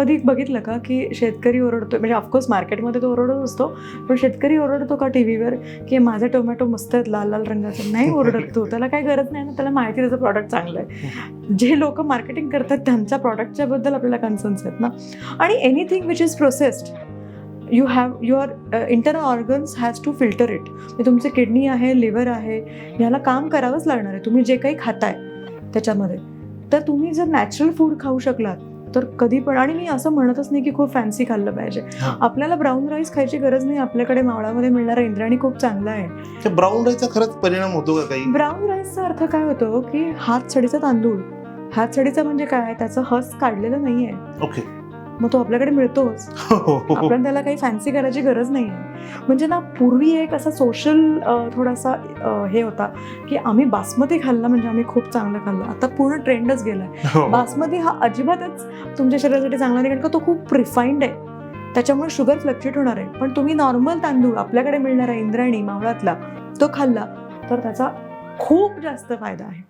कधी बघितलं का की शेतकरी ओरडतो म्हणजे ऑफकोर्स मार्केटमध्ये तो ओरडत असतो पण शेतकरी ओरडतो का टी व्हीवर की माझे टोमॅटो मस्त आहेत लाल लाल रंगाचे? नाही ओरडत तो. त्याला काही गरज नाही ना त्याला माहिती त्याचं प्रॉडक्ट चांगलं आहे. जे लोक मार्केटिंग करतात त्यांच्या प्रॉडक्टच्या बद्दल आपल्याला कन्सर्न्स आहेत ना. आणि anything which is processed you have your internal organs has to filter it म्हणजे तुमचे किडनी आहे लिव्हर आहे ह्याला काम करावंच लागणार आहे. तुम्ही जे काही खाताय त्याच्यामध्ये. तर तुम्ही जर नॅचरल फूड खाऊ शकलात तर कधी पण आणि मी असं म्हणतच नाही की खूप फॅन्सी खाल्लं पाहिजे. आपल्याला ब्राऊन राईस खायची गरज नाही आपल्याकडे मावळामध्ये मिळणारा इंद्राणी खूप चांगला आहे. ब्राऊन राईसचा खरंच परिणाम होतो का काही? ब्राऊन राईसचा अर्थ काय होतो की हात सडीचा तांदूळ. हात सडीचा म्हणजे काय? त्याचं हस काढलेलं नाही आहे ओके मग तो आपल्याकडे मिळतोच. आपल्याला त्याला काही फॅन्सी करायची गरज नाही आहे म्हणजे ना पूर्वी एक असा सोशल थोडासा हे होता की आम्ही बासमती खाल्ला म्हणजे आम्ही खूप चांगलं खाल्लं. आता पूर्ण ट्रेंडच गेलाय. हो. बासमती हा अजिबातच तुमच्या शरीरासाठी चांगला नाही कारण का तो खूप रिफाईंड आहे. त्याच्यामुळे शुगर फ्लक्च्युएट होणार आहे. पण तुम्ही नॉर्मल तांदूळ आपल्याकडे मिळणारा इंद्रायणी मावळातला तो खाल्ला तर त्याचा खूप जास्त फायदा आहे.